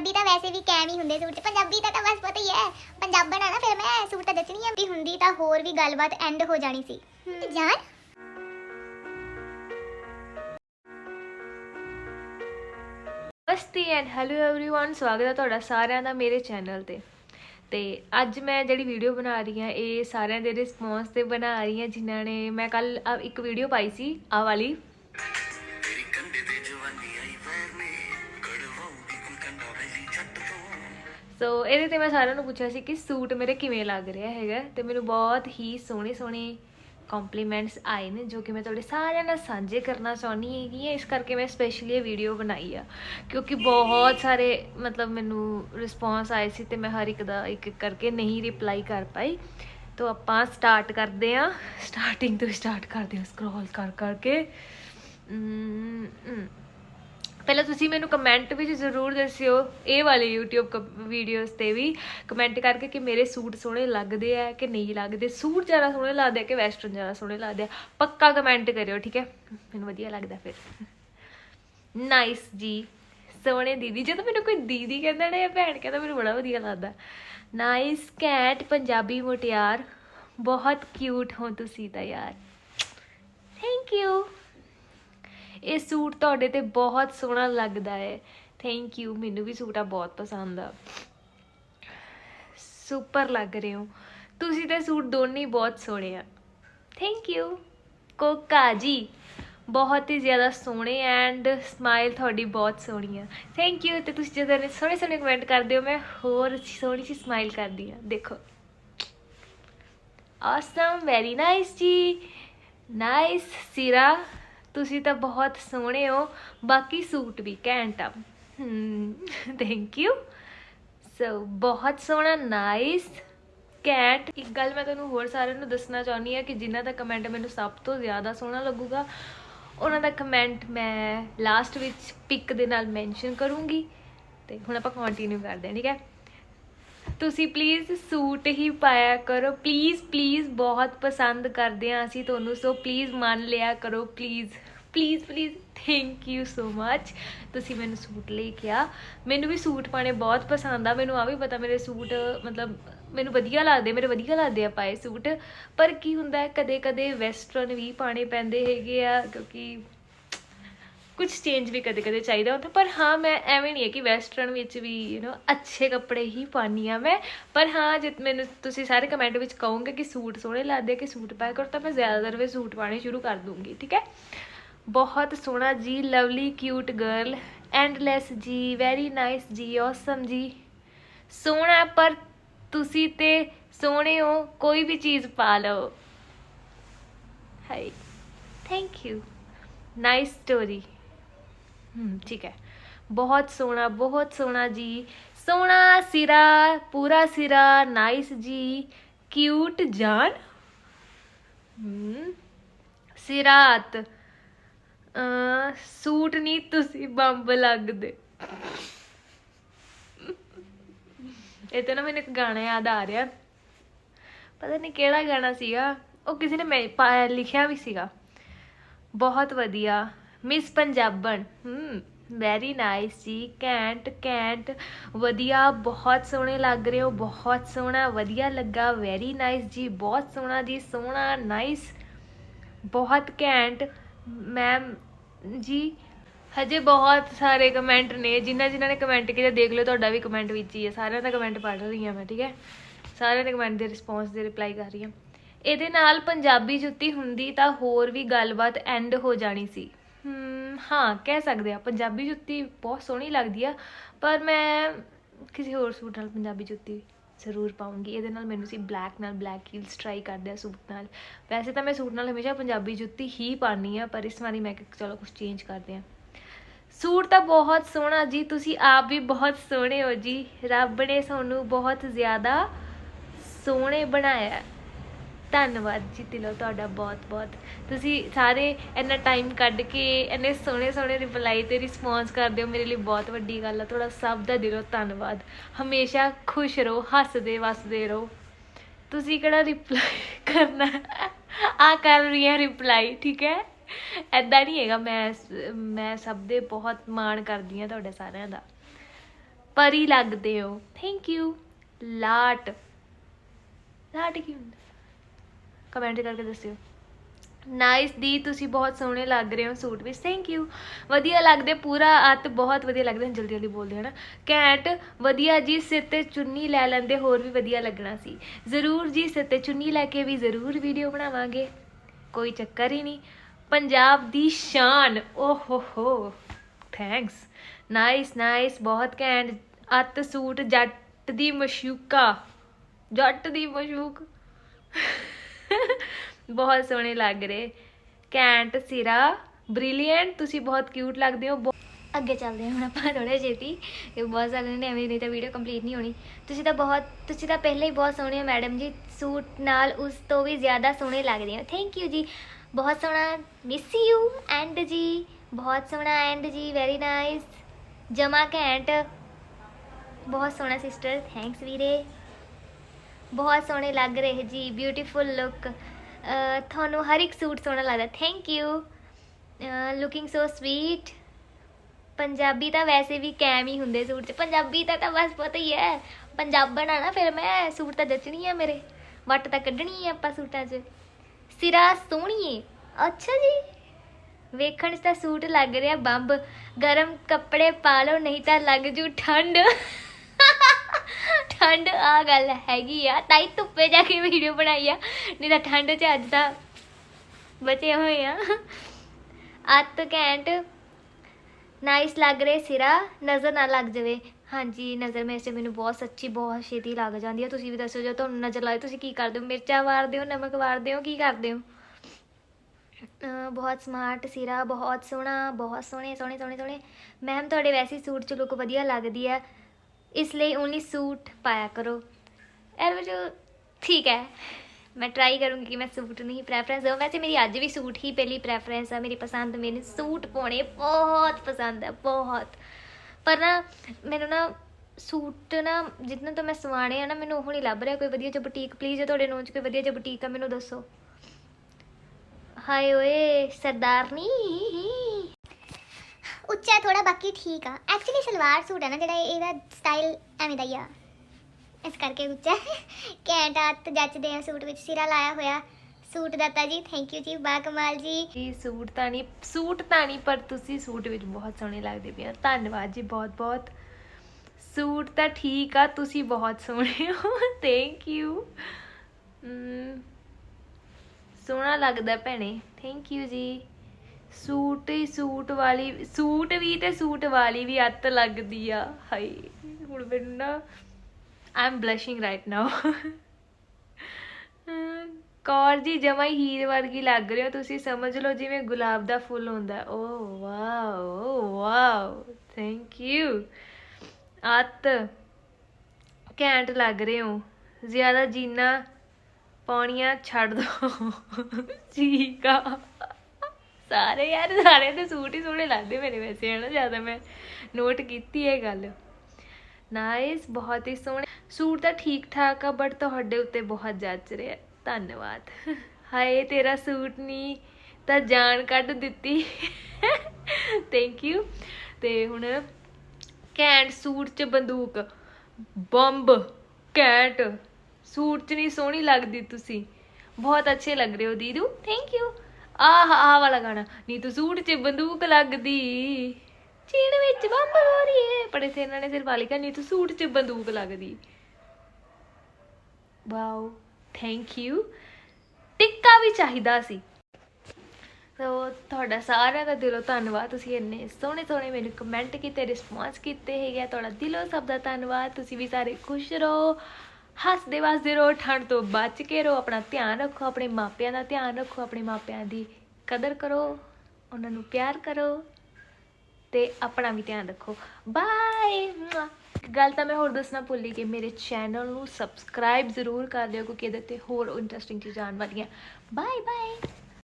ਪੰਜਾਬੀ ਤਾਂ ਵੈਸੇ ਵੀ ਕੈਮ ਹੀ ਹੁੰਦੇ ਸੂਟ ਤੇ ਪੰਜਾਬੀ ਦਾ ਤਾਂ ਬਸ ਪਤਾ ਹੀ ਹੈ ਪੰਜਾਬਣ ਆ ਨਾ ਫਿਰ ਮੈਂ ਸੂਟ ਤਾਂ ਦੱਸਣੀ ਆ ਵੀ ਹੁੰਦੀ ਤਾਂ ਹੋਰ ਵੀ ਗੱਲਬਾਤ ਐਂਡ ਹੋ ਜਾਣੀ ਸੀ ਜਾਨ ਨਮਸਤੇ ਐਂਡ ਹੈਲੋ एवरीवन ਸਵਾਗਤ ਹੈ ਤੁਹਾਡਾ ਸਾਰਿਆਂ ਦਾ ਮੇਰੇ ਚੈਨਲ ਤੇ ਤੇ ਅੱਜ ਮੈਂ ਜਿਹੜੀ ਵੀਡੀਓ ਬਣਾ ਰਹੀ ਹਾਂ ਇਹ ਸਾਰਿਆਂ ਦੇ ਰਿਸਪੌਂਸ ਤੇ ਬਣਾ ਰਹੀ ਹਾਂ ਜਿਨ੍ਹਾਂ ਨੇ ਮੈਂ ਕੱਲ ਇੱਕ ਵੀਡੀਓ ਪਾਈ ਸੀ ਆ ਵਾਲੀ ਸੋ ਇਹਦੇ ਤੇ ਮੈਂ ਸਾਰਿਆਂ ਨੂੰ ਪੁੱਛਿਆ ਸੀ ਕਿ ਸੂਟ ਮੇਰੇ ਕਿਵੇਂ ਲੱਗ ਰਿਹਾ ਹੈਗਾ ਤੇ ਮੈਨੂੰ ਬਹੁਤ ਹੀ ਸੋਹਣੇ ਸੋਹਣੇ ਕੰਪਲੀਮੈਂਟਸ ਆਏ ਨੇ ਜੋ ਕਿ ਮੈਂ ਤੁਹਾਡੇ ਸਾਰਿਆਂ ਨਾਲ ਸਾਂਝੇ ਕਰਨਾ ਚਾਹੁੰਦੀ ਹੈਗੀ ਹਾਂ। ਇਸ ਕਰਕੇ ਮੈਂ ਸਪੈਸ਼ਲੀ ਇਹ ਵੀਡੀਓ ਬਣਾਈ ਆ। ਕਿਉਂਕਿ ਬਹੁਤ ਸਾਰੇ ਮਤਲਬ ਮੈਨੂੰ ਰਿਸਪੌਂਸ ਆਏ ਸੀ ਤੇ ਮੈਂ ਹਰ ਇੱਕ ਦਾ ਇੱਕ ਕਰਕੇ ਨਹੀਂ ਰਿਪਲਾਈ ਕਰ ਪਾਈ। ਤੋ ਆਪਾਂ ਸਟਾਰਟ ਕਰਦੇ ਆ ਸਟਾਰਟਿੰਗ ਤੋਂ ਸਟਾਰਟ ਕਰਦੇ ਹਾਂ। ਸਕਰੋਲ ਕਰ, ਕਰਕੇ। ਪਹਿਲਾਂ ਤੁਸੀਂ ਮੈਨੂੰ ਕਮੈਂਟ ਵਿੱਚ ਜ਼ਰੂਰ ਦੱਸਿਓ ਇਹ ਵਾਲੇ YouTube ਵੀਡੀਓਜ਼ ਤੇ ਵੀ ਕਮੈਂਟ ਕਰਕੇ ਕਿ ਮੇਰੇ ਸੂਟ ਸੋਹਣੇ ਲੱਗਦੇ ਆ ਕਿ ਨਹੀਂ ਲੱਗਦੇ, ਸੂਟ ਜ਼ਿਆਦਾ ਸੋਹਣੇ ਲੱਗਦੇ ਆ ਕਿ ਵੈਸਟਰਨ ਜ਼ਿਆਦਾ ਸੋਹਣੇ ਲੱਗਦੇ ਆ? ਪੱਕਾ ਕਮੈਂਟ ਕਰਿਓ, ਠੀਕ ਹੈ? ਮੈਨੂੰ ਵਧੀਆ ਲੱਗਦਾ ਫਿਰ। ਨਾਈਸ ਜੀ, ਸੋਹਣੇ ਦੀਦੀ। ਜਦੋਂ ਮੈਨੂੰ ਕੋਈ ਦੀਦੀ ਕਹਿੰਦਾ ਨਾ ਜਾਂ ਭੈਣ ਕਹਿੰਦਾ, ਮੈਨੂੰ ਬੜਾ ਵਧੀਆ ਲੱਗਦਾ। ਨਾਈਸ ਕੈਟ ਪੰਜਾਬੀ ਮੁਟਿਆਰ। ਬਹੁਤ ਕਿਊਟ ਹੋ ਤੁਸੀਂ ਤਾਂ ਯਾਰ। ਥੈਂਕ ਯੂ ਇਹ ਸੂਟ ਤੁਹਾਡੇ ਤੇ ਬਹੁਤ ਸੋਹਣਾ ਲੱਗਦਾ ਹੈ। ਥੈਂਕ ਯੂ ਮੈਨੂੰ ਵੀ ਸੂਟ ਆ, ਬਹੁਤ ਪਸੰਦ ਆ। ਸੁਪਰ ਲੱਗ ਰਹੇ ਹੋ। ਤੁਸੀਂ ਤੇ ਸੂਟ ਦੋਨੇ ਹੀ ਬਹੁਤ ਸੋਹਣੇ ਆ। ਥੈਂਕ ਯੂ ਕੋਕਾ ਜੀ। ਬਹੁਤ ਹੀ ਜ਼ਿਆਦਾ ਸੋਹਣੇ ਐਂਡ ਸਮਾਈਲ ਤੁਹਾਡੀ ਬਹੁਤ ਸੋਹਣੀ ਆ। ਥੈਂਕ ਯੂ ਤੇ ਤੁਸੀਂ ਜਦੋਂ ਸੋਹਣੇ ਸੋਹਣੇ ਕਮੈਂਟ ਕਰਦੇ ਹੋ, ਮੈਂ ਹੋਰ ਸੋਹਣੀ ਜਿਹੀ ਸਮਾਈਲ ਕਰਦੀ ਆ ਦੇਖੋ। ਆਸਮ ਵੈਰੀ ਨਾਈਸ ਜੀ। ਨਾਈਸ ਸਿਰਾ। ਤੁਸੀਂ ਤਾਂ ਬਹੁਤ ਸੋਹਣੇ ਹੋ, ਬਾਕੀ ਸੂਟ ਵੀ ਘੈਂਟ ਆ। ਥੈਂਕ ਯੂ ਸੋ ਬਹੁਤ ਸੋਹਣਾ ਨਾਈਸ ਕੈਟ ਇੱਕ ਗੱਲ ਮੈਂ ਤੁਹਾਨੂੰ ਹੋਰ ਸਾਰਿਆਂ ਨੂੰ ਦੱਸਣਾ ਚਾਹੁੰਦੀ ਹਾਂ ਕਿ ਜਿਨ੍ਹਾਂ ਦਾ ਕਮੈਂਟ ਮੈਨੂੰ ਸਭ ਤੋਂ ਜ਼ਿਆਦਾ ਸੋਹਣਾ ਲੱਗੂਗਾ, ਉਹਨਾਂ ਦਾ ਕਮੈਂਟ ਮੈਂ ਲਾਸਟ ਵਿੱਚ ਪਿਕ ਦੇ ਨਾਲ ਮੈਂਸ਼ਨ ਕਰੂੰਗੀ। ਤੇ ਹੁਣ ਆਪਾਂ ਕੰਟੀਨਿਊ ਕਰਦੇ ਹਾਂ, ਠੀਕ ਹੈ? ਤੁਸੀਂ ਪਲੀਜ਼ ਸੂਟ ਹੀ ਪਾਇਆ ਕਰੋ। ਪਲੀਜ਼ ਪਲੀਜ਼ ਬਹੁਤ ਪਸੰਦ ਕਰਦੇ ਹਾਂ ਅਸੀਂ ਤੁਹਾਨੂੰ। ਸੋ ਪਲੀਜ਼ ਮੰਨ ਲਿਆ ਕਰੋ please please please thank you so much ਤੁਸੀਂ ਮੈਨੂੰ ਸੂਟ ਲਈ ਕਿਹਾ ਮੈਨੂੰ ਵੀ ਸੂਟ ਪਾਣੇ ਬਹੁਤ ਪਸੰਦ ਆ। ਮੈਨੂੰ ਆ ਵੀ ਪਤਾ ਮੇਰੇ ਸੂਟ, ਮਤਲਬ ਮੈਨੂੰ ਵਧੀਆ ਲੱਗਦੇ, ਮੇਰੇ ਵਧੀਆ ਲੱਗਦੇ ਆ ਪਾਏ ਸੂਟ। ਪਰ ਕੀ ਹੁੰਦਾ ਕਦੇ ਕਦੇ ਵੈਸਟਰਨ ਵੀ ਪਾਣੇ ਪੈਂਦੇ ਹੈਗੇ ਆ, ਕਿਉਂਕਿ ਕੁਝ ਚੇਂਜ ਵੀ ਕਦੇ ਕਦੇ ਚਾਹੀਦਾ ਹੁੰਦਾ, ਪਰ ਹਾਂ, ਮੈਂ ਐਵੇਂ ਨਹੀਂ ਹੈ ਕਿ ਵੈਸਟਰਨ ਵਿੱਚ ਵੀ ਯੂ نو ਅੱਛੇ ਕੱਪੜੇ ਹੀ ਪਾਉਂਦੀ ਆ ਮੈਂ। ਪਰ ਹਾਂ ਜੇ ਮੈਨੂੰ, ਤੁਸੀਂ ਸਾਰੇ ਕਮੈਂਟ ਵਿੱਚ ਕਹੋਗੇ ਕਿ ਸੂਟ ਸੋਹਣੇ ਲੱਗਦੇ ਕਿ ਸੂਟ ਪਾਇਆ ਕਰੋ ਤਾਂ ਮੈਂ ਜ਼ਿਆਦਾਤਰ ਵੇ ਸੂਟ ਪਾਣੇ ਸ਼ੁਰੂ ਕਰ ਦੂੰਗੀ, ਠੀਕ ਹੈ? ਬਹੁਤ ਸੋਹਣਾ ਜੀ ਲਵਲੀ ਕਿਊਟ ਗਰਲ ਐਂਡਲੈਸ ਜੀ ਵੈਰੀ ਨਾਈਸ ਜੀ ਔਸਮ ਜੀ। ਸੋਹਣਾ, ਪਰ ਤੁਸੀਂ ਤੇ ਸੋਹਣੇ ਹੋ, ਕੋਈ ਵੀ ਚੀਜ਼ ਪਾ ਲਓ। Hi thank you nice story hmm, ਠੀਕ ਹੈ। ਬਹੁਤ ਸੋਹਣਾ ਬਹੁਤ ਸੋਹਣਾ ਜੀ। ਸੋਹਣਾ ਸਿਰਾ, ਪੂਰਾ ਸਿਰਾ ਨਾਈਸ ਜੀ। ਕਿਊਟ ਜਾਨ। ਹਮ, ਸਿਰਾਤ। ਅ ਸੂਟ ਨਹੀਂ ਤੁਸੀਂ ਬੰਬ ਲੱਗਦੇ। ਇਹ ਤਾਂ ਨਾ ਮੈਨੂੰ ਇੱਕ ਗਾਣਾ ਯਾਦ ਆ ਰਿਹਾ। ਪਤਾ ਨਹੀਂ ਕਿਹੜਾ ਗਾਣਾ ਸੀਗਾ। ਉਹ ਕਿਸੇ ਨੇ ਮੈਂ ਲਿਖਿਆ ਵੀ ਸੀਗਾ। ਬਹੁਤ ਵਧੀਆ। Miss Punjaban hmm very nice ਜੀ ਕੈਂਟ ਕੈਂਟ ਵਧੀਆ, ਬਹੁਤ ਸੋਹਣੇ ਲੱਗ ਰਹੇ ਹੋ, ਬਹੁਤ ਸੋਹਣਾ, ਵਧੀਆ ਲੱਗਾ ਵੈਰੀ ਨਾਈਸ ਜੀ, ਬਹੁਤ ਸੋਹਣਾ ਜੀ, ਸੋਹਣਾ ਨਾਈਸ ਬਹੁਤ ਘੈਂਟ ਮੈਮ ਜੀ, ਹਜੇ ਬਹੁਤ ਸਾਰੇ ਕਮੈਂਟ ਨੇ, ਜਿਨ੍ਹਾਂ ਜਿਨ੍ਹਾਂ ਨੇ ਕਮੈਂਟ ਕੀਤੇ, ਦੇਖ ਲਿਓ ਤੁਹਾਡਾ ਵੀ ਕਮੈਂਟ ਵਿੱਚ ਹੀ ਹੈ, ਸਾਰਿਆਂ ਦਾ ਕਮੈਂਟ ਪੜ੍ਹ ਰਹੀ ਹਾਂ ਮੈਂ, ਠੀਕ ਹੈ? ਸਾਰਿਆਂ ਦੇ ਕਮੈਂਟ ਦੇ ਰਿਸਪੌਂਸ ਦੇ ਰਿਪਲਾਈ ਕਰ ਰਹੀ ਹਾਂ। ਇਹਦੇ ਨਾਲ ਪੰਜਾਬੀ ਜੁੱਤੀ ਹੁੰਦੀ ਤਾਂ ਹੋਰ ਵੀ ਗੱਲਬਾਤ ਐਂਡ ਹੋ ਜਾਣੀ ਸੀ। ਹਮ, ਹਾਂ, ਕਹਿ ਸਕਦੇ ਆ ਪੰਜਾਬੀ ਜੁੱਤੀ ਬਹੁਤ ਸੋਹਣੀ ਲੱਗਦੀ ਆ, ਪਰ ਮੈਂ ਕਿਸੇ ਹੋਰ ਸੂਟ ਨਾਲ ਪੰਜਾਬੀ ਜੁੱਤੀ ਜ਼ਰੂਰ ਪਾਉਂਗੀ ਇਹਦੇ ਨਾਲ ਮੈਨੂੰ ਸੀ ਬਲੈਕ ਨਾਲ ਬਲੈਕ ਹੀਲਸ ਟਰਾਈ ਕਰਦੇ ਆ ਸੂਟ ਨਾਲ। ਵੈਸੇ ਤਾਂ ਮੈਂ ਸੂਟ ਨਾਲ ਹਮੇਸ਼ਾ ਪੰਜਾਬੀ ਜੁੱਤੀ ਹੀ ਪਾਉਂਦੀ ਆ ਪਰ ਇਸ ਵਾਰੀ ਮੈਂ ਕਿਹਾ ਚਲੋ ਕੁਝ ਚੇਂਜ ਕਰਦੇ ਆ ਸੂਟ ਤਾਂ ਬਹੁਤ ਸੋਹਣਾ ਜੀ, ਤੁਸੀਂ ਆਪ ਵੀ ਬਹੁਤ ਸੋਹਣੇ ਹੋ ਜੀ। ਰੱਬ ਨੇ ਤੁਹਾਨੂੰ ਬਹੁਤ ਜ਼ਿਆਦਾ ਸੋਹਣੇ ਬਣਾਇਆ। ਹੈ। ਧੰਨਵਾਦ ਜੀ ਦਿਲੋਂ ਤੁਹਾਡਾ ਬਹੁਤ ਬਹੁਤ। ਤੁਸੀਂ ਸਾਰੇ ਇੰਨਾ ਟਾਈਮ ਕੱਢ ਕੇ, ਇੰਨੇ ਸੋਹਣੇ ਸੋਹਣੇ ਰਿਪਲਾਈ ਤੇ ਰਿਸਪੌਂਸ ਕਰਦੇ ਹੋ, ਮੇਰੇ ਲਈ ਬਹੁਤ ਵੱਡੀ ਗੱਲ ਆ। ਤੁਹਾਡਾ ਸਭ ਦਾ ਦਿਲੋਂ ਧੰਨਵਾਦ। ਹਮੇਸ਼ਾ ਖੁਸ਼ ਰਹੋ, ਹੱਸਦੇ ਵਸਦੇ ਰਹੋ। ਤੁਸੀਂ ਕਿਹੜਾ ਰਿਪਲਾਈ ਕਰਨਾ? ਆ ਕਰ ਰਹੀ ਹੈ ਰਿਪਲਾਈ ਠੀਕ ਹੈ? ਐਦਾਂ ਨਹੀਂ ਹੈਗਾ, ਮੈਂ ਮੈਂ ਸਭ ਦੇ ਬਹੁਤ ਮਾਣ ਕਰਦੀ ਹਾਂ ਤੁਹਾਡੇ ਸਾਰਿਆਂ ਦਾ। ਪਰੀ ਲੱਗਦੇ ਹੋ। ਥੈਂਕ ਯੂ ਲਾਟ। ਲਾਟ ਕੀ ਹੁੰਦਾ? ਕਮੈਂਟ ਕਰਕੇ ਦੱਸਿਓ। ਨਾਈਸ ਦੀ ਤੁਸੀਂ ਬਹੁਤ ਸੋਹਣੇ ਲੱਗ ਰਹੇ ਹੋ ਸੂਟ ਵਿੱਚ ਥੈਂਕ ਯੂ ਵਧੀਆ ਲੱਗਦੇ, ਪੂਰਾ ਅੱਤ ਬਹੁਤ ਵਧੀਆ ਲੱਗਦੇ ਹਨ ਜਲਦੀ ਜਲਦੀ ਬੋਲਦੇ ਹਨ। ਕੈਂਟ ਵਧੀਆ ਜੀ, ਸਿਰ ਤੇ ਚੁੰਨੀ ਲੈ ਲੈਂਦੇ, ਹੋਰ ਵੀ ਵਧੀਆ ਲੱਗਣਾ ਸੀ। ਜ਼ਰੂਰ ਜੀ, ਸਿਰ ਤੇ ਚੁੰਨੀ ਲੈ ਕੇ ਵੀ ਜ਼ਰੂਰ ਵੀਡੀਓ ਬਣਾਵਾਂਗੇ। ਕੋਈ ਚੱਕਰ ਹੀ ਨਹੀਂ। ਪੰਜਾਬ ਦੀ ਸ਼ਾਨ। ਓ ਹੋ ਹੋ ਥੈਂਕਸ ਨਾਈਸ ਨਾਈਸ ਬਹੁਤ ਘੈਂਟ ਅੱਤ ਸੂਟ, ਜੱਟ ਦੀ ਮਸ਼ੂਕਾ। ਜੱਟ ਦੀ ਮਸ਼ੂਕ। ਬਹੁਤ ਸੋਹਣੇ ਲੱਗ ਰਹੇ। ਕੈਂਟ, ਸਿਰਾ, ਬ੍ਰਿਲੀਅੰਟ, ਤੁਸੀਂ ਬਹੁਤ ਕਿਊਟ ਲੱਗਦੇ ਹੋ ਬਹੁ- ਅੱਗੇ ਚੱਲਦੇ ਹਾਂ ਹੁਣ ਆਪਾਂ ਥੋੜੇ ਛੇਤੀ। ਇਹ ਬਹੁਤ ਸਾਰੇ ਨੇ ਐਵੇਂ ਨਹੀਂ ਤਾਂ ਵੀਡੀਓ ਕੰਪਲੀਟ ਨਹੀਂ ਹੋਣੀ। ਤੁਸੀਂ ਤਾਂ ਬਹੁਤ, ਤੁਸੀਂ ਤਾਂ ਪਹਿਲਾਂ ਹੀ ਬਹੁਤ ਸੋਹਣੇ ਹੋ ਮੈਡਮ ਜੀ। ਸੂਟ ਨਾਲ ਉਸ ਤੋਂ ਵੀ ਜ਼ਿਆਦਾ ਸੋਹਣੇ ਲੱਗਦੇ ਹੋ। ਥੈਂਕ ਯੂ ਜੀ। ਬਹੁਤ ਸੋਹਣਾ ਮਿਸ ਯੂ ਐਂਡ ਜੀ। ਬਹੁਤ ਸੋਹਣਾ ਐਂਡ ਜੀ ਵੈਰੀ ਨਾਈਸ ਜਮਾ ਘੈਂਟ ਬਹੁਤ ਸੋਹਣਾ ਸਿਸਟਰ ਥੈਂਕਸ ਵੀਰੇ। ਬਹੁਤ ਸੋਹਣੇ ਲੱਗ ਰਹੇ ਜੀ ਬਿਊਟੀਫੁਲ ਲੁੱਕ ਤੁਹਾਨੂੰ ਹਰ ਇੱਕ ਸੂਟ ਸੋਹਣਾ ਲੱਗਦਾ। Thank you looking so sweet Punjabi ਤਾਂ ਵੈਸੇ ਵੀ ਕੈਮ ਹੀ ਹੁੰਦੇ ਸੂਟ 'ਚ। ਪੰਜਾਬੀ ਤਾਂ ਤਾਂ ਬਸ ਪਤਾ ਹੀ ਹੈ, ਪੰਜਾਬਣ ਆ ਨਾ, ਫਿਰ ਮੈਂ ਸੂਟ ਤਾਂ ਜੱਚਣੀ ਆ ਮੇਰੇ। ਵੱਟ ਤਾਂ ਕੱਢਣੀ ਆ ਆਪਾਂ ਸੂਟਾਂ 'ਚ। ਸਿਰਾ ਸੋਹਣੀਏ। ਅੱਛਾ ਜੀ। ਵੇਖਣ 'ਚ ਤਾਂ ਸੂਟ ਲੱਗ ਰਿਹਾ ਬੰਬ। ਗਰਮ ਕੱਪੜੇ ਪਾ ਲਓ, ਨਹੀਂ ਤਾਂ ਲੱਗ ਜੂ ਠੰਡ। ਠੰਡ ਆ ਗੱਲ ਹੈਗੀ ਆ। ਤਾਈ ਧੁੱਪੇ ਜਾ ਕੇ ਵੀਡੀਓ ਬਣਾਈ ਆ। ਨਹੀਂ ਤਾਂ ਠੰਡ 'ਚ ਅੱਜ ਤਾਂ ਬਚੇ ਹੋਏ ਆ। ਅੱਤ ਘੈਂਟ ਨਾਈਸ ਲੱਗ ਰਹੇ ਸਿਰਾ, ਨਜ਼ਰ ਨਾ ਲੱਗ ਜਾਵੇ। ਹਾਂਜੀ, ਨਜ਼ਰ ਮੇਰੇ ਸੇ ਮੈਨੂੰ ਬਹੁਤ ਸੱਚੀ, ਬਹੁਤ ਛੇਤੀ ਲੱਗ ਜਾਂਦੀ ਹੈ ਤੁਸੀਂ ਵੀ ਦੱਸੋ ਜੇ ਤੁਹਾਨੂੰ ਨਜ਼ਰ ਲੱਗੇ ਤੁਸੀਂ ਕੀ ਕਰਦੇ ਹੋ? ਮਿਰਚਾਂ ਵਾਰਦੇ ਹੋ, ਨਮਕ ਵਾਰਦੇ ਹੋ, ਕੀ ਕਰਦੇ ਹੋ? ਅਹ ਬਹੁਤ ਸਮਾਰਟ ਸਿਰਾ, ਬਹੁਤ ਸੋਹਣਾ, ਬਹੁਤ ਸੋਹਣੇ ਸੋਹਣੇ ਸੋਹਣੇ ਸੋਹਣੇ। ਮੈਮ ਤੁਹਾਡੇ ਵੈਸੇ ਸੂਟ 'ਚ ਲੁੱਕ ਵਧੀਆ ਲੱਗਦੀ ਹੈ ਇਸ ਲਈ ਓਨਲੀ ਸੂਟ ਪਾਇਆ ਕਰੋ। ਐਰ ਵਿੱਚ ਠੀਕ ਹੈ। ਮੈਂ ਟਰਾਈ ਕਰੂੰਗੀ ਕਿ ਮੈਂ ਸੂਟ ਨੂੰ ਹੀ ਪ੍ਰੈਫਰੈਂਸ ਦਵਾਂ। ਵੈਸੇ ਮੇਰੀ ਅੱਜ ਵੀ ਸੂਟ ਹੀ ਪਹਿਲੀ ਪ੍ਰੈਫਰੈਂਸ ਆ, ਮੇਰੀ ਪਸੰਦ ਮੈਨੂੰ ਸੂਟ ਪਾਉਣੇ ਬਹੁਤ ਪਸੰਦ ਆ, ਬਹੁਤ। ਪਰ ਨਾ ਮੈਨੂੰ ਨਾ ਸੂਟ ਨਾ ਜਿੰਨਾ ਤੋਂ ਮੈਂ ਸਵਾਣੇ ਆ ਨਾ, ਮੈਨੂੰ ਉਹ ਨਹੀਂ ਲੱਭ ਰਿਹਾ ਕੋਈ ਵਧੀਆ ਜਿਹਾ ਬੁਟੀਕ ਪਲੀਜ਼ ਜੇ ਤੁਹਾਡੇ ਨੋਨ ਚ ਕੋਈ ਵਧੀਆ ਜਿਹਾ ਬੁਟੀਕ ਆ, ਮੈਨੂੰ ਦੱਸੋ। ਹਾਏ ਓਏ, ਸਰਦਾਰਨੀ। ਉੱਚਾ ਥੋੜਾ ਬਾਕੀ ਠੀਕ ਆ। ਐਕਚੁਅਲੀ ਸਲਵਾਰ ਸੂਟ ਹੈ ਨਾ ਜਿਹੜਾ ਇਹਦਾ ਸਟਾਈਲ ਐਵੇਂ ਦਾ ਹੀ ਆ। ਇਸ ਕਰਕੇ ਉੱਚਾ ਘੈਂਟ ਹੱਥ ਜੱਚਦੇ ਆ ਸੂਟ ਵਿੱਚ। ਸਿਰਾ ਲਾਇਆ ਹੋਇਆ ਸੂਟ ਦਾਤਾ ਜੀ। ਥੈਂਕ ਯੂ ਜੀ ਬਾ ਕਮਾਲ ਜੀ। ਜੀ, ਸੂਟ ਤਾਂ ਨਹੀਂ ਸੂਟ ਤਾਂ ਨਹੀਂ, ਪਰ ਤੁਸੀਂ ਸੂਟ ਵਿੱਚ ਬਹੁਤ ਸੋਹਣੇ ਲੱਗਦੇ ਪਏ ਹੋ। ਧੰਨਵਾਦ ਜੀ ਬਹੁਤ ਬਹੁਤ। ਸੂਟ ਤਾਂ ਠੀਕ ਆ, ਤੁਸੀਂ ਬਹੁਤ ਸੋਹਣੇ ਹੋ। ਥੈਂਕ ਯੂ ਸੋਹਣਾ ਲੱਗਦਾ ਭੈਣੇ। ਥੈਂਕ ਯੂ ਜੀ। ਸੂਟ ਹੀ ਸੂਟ ਵਾਲੀ, ਸੂਟ ਵੀ ਤੇ ਸੂਟ ਵਾਲੀ ਵੀ ਅੱਤ ਲੱਗਦੀ ਆ। ਹਾਈ ਹੁਣ ਮੈਨੂੰ ਨਾ I am blushing right now Kaur ji, ਜਮਾ ਹੀ ਹੀਰ ਵਰਗੀ ਲੱਗ ਰਹੇ ਹੋ। ਤੁਸੀਂ ਸਮਝ ਲਓ ਜਿਵੇਂ ਗੁਲਾਬ ਦਾ ਫੁੱਲ ਹੁੰਦਾ। ਓ wow oh wow thank you ਅੱਤ, ਘੈਂਟ ਲੱਗ ਰਹੇ ਹੋ। ਜ਼ਿਆਦਾ ਜੀਨਾ ਪਾਉਣੀਆਂ ਛੱਡ ਦੋ। ਠੀਕ ਆ। ਸਾਰੇ ਯਾਰ ਸਾਰੇ ਦੇ ਸੂਟ ਹੀ ਸੋਹਣੇ ਲੱਗਦੇ ਮੇਰੇ ਵੈਸੇ, ਹਨਾ? ਜ਼ਿਆਦਾ ਮੈਂ ਨੋਟ ਕੀਤੀ ਇਹ ਗੱਲ। ਨਾਈਸ ਬਹੁਤ ਹੀ ਸੋਹਣੇ। ਸੂਟ ਤਾਂ ਠੀਕ ਠਾਕ ਆ ਬਟ ਤੁਹਾਡੇ ਉੱਤੇ ਬਹੁਤ ਜੱਚ ਰਿਹਾ। ਧੰਨਵਾਦ। ਹਾਏ, ਤੇਰਾ ਸੂਟ ਨਹੀਂ ਤਾਂ ਜਾਨ ਕੱਢ ਦਿੱਤੀ। ਥੈਂਕ ਯੂ ਤੇ ਹੁਣ ਕੈਂਟ ਸੂਟ 'ਚ ਬੰਦੂਕ। ਬੰਬ ਕੈਟ ਸੂਟ 'ਚ ਨਹੀਂ ਸੋਹਣੀ ਲੱਗਦੀ ਤੁਸੀਂ। ਬਹੁਤ ਅੱਛੇ ਲੱਗ ਰਹੇ ਹੋ, ਦੀਦੂ। ਥੈਂਕ ਯੂ ਆਹ ਆਹ ਵਾਲਾ ਗਾਣਾ। ਨਹੀਂ ਤੂੰ ਸੂਟ 'ਚ ਬੰਦੂਕ ਲੱਗਦੀ। ਚੀਨ ਵਿੱਚ ਬੰਬ ਹੋ ਰਹੀ ਹੈ ਪੜੇ ਸੇ ਇਹਨਾਂ ਨੇ ਸਿਰ ਵਾਲੀ ਨਹੀਂ ਤੂੰ ਸੂਟ 'ਚ ਬੰਦੂਕ ਲੱਗਦੀ। ਵਾਓ ਥੈਂਕ ਯੂ ਟਿੱਕਾ ਵੀ ਚਾਹੀਦਾ ਸੀ। ਸੋ ਤੁਹਾਡਾ ਸਾਰਿਆਂ ਦਾ ਦਿਲੋਂ ਧੰਨਵਾਦ। ਤੁਸੀਂ ਇੰਨੇ ਸੋਹਣੇ ਸੋਹਣੇ ਮੈਨੂੰ ਕਮੈਂਟ ਕੀਤੇ ਰਿਸਪੌਂਸ ਕੀਤੇ ਹੈਗੇ ਤੁਹਾਡਾ ਦਿਲੋਂ ਸਭ ਦਾ ਧੰਨਵਾਦ। ਤੁਸੀਂ ਵੀ ਸਾਰੇ ਖੁਸ਼ ਰਹੋ। ਹੱਸਦੇ ਵਸਦੇ ਰਹੋ, ਠੰਡ ਤੋਂ ਬਚ ਕੇ ਰਹੋ, ਆਪਣਾ ਧਿਆਨ ਰੱਖੋ, ਆਪਣੇ ਮਾਪਿਆਂ ਦਾ ਧਿਆਨ ਰੱਖੋ, ਆਪਣੇ ਮਾਪਿਆਂ ਦੀ ਕਦਰ ਕਰੋ, ਉਹਨਾਂ ਨੂੰ ਪਿਆਰ ਕਰੋ ਤੇ ਆਪਣਾ ਵੀ ਧਿਆਨ ਰੱਖੋ। ਬਾਏ ਗੱਲ ਤਾਂ ਮੈਂ ਹੋਰ ਦੱਸਣਾ ਭੁੱਲ ਗਈ ਕਿ ਮੇਰੇ ਚੈਨਲ ਨੂੰ ਸਬਸਕ੍ਰਾਈਬ ਜ਼ਰੂਰ ਕਰ ਲਿਓ ਕਿਉਂਕਿ ਇਹਦੇ ਤੇ ਹੋਰ ਇੰਟਰਸਟਿੰਗ ਚੀਜ਼ਾਂ ਆਉਣ ਵਾਲੀਆਂ। Bye bye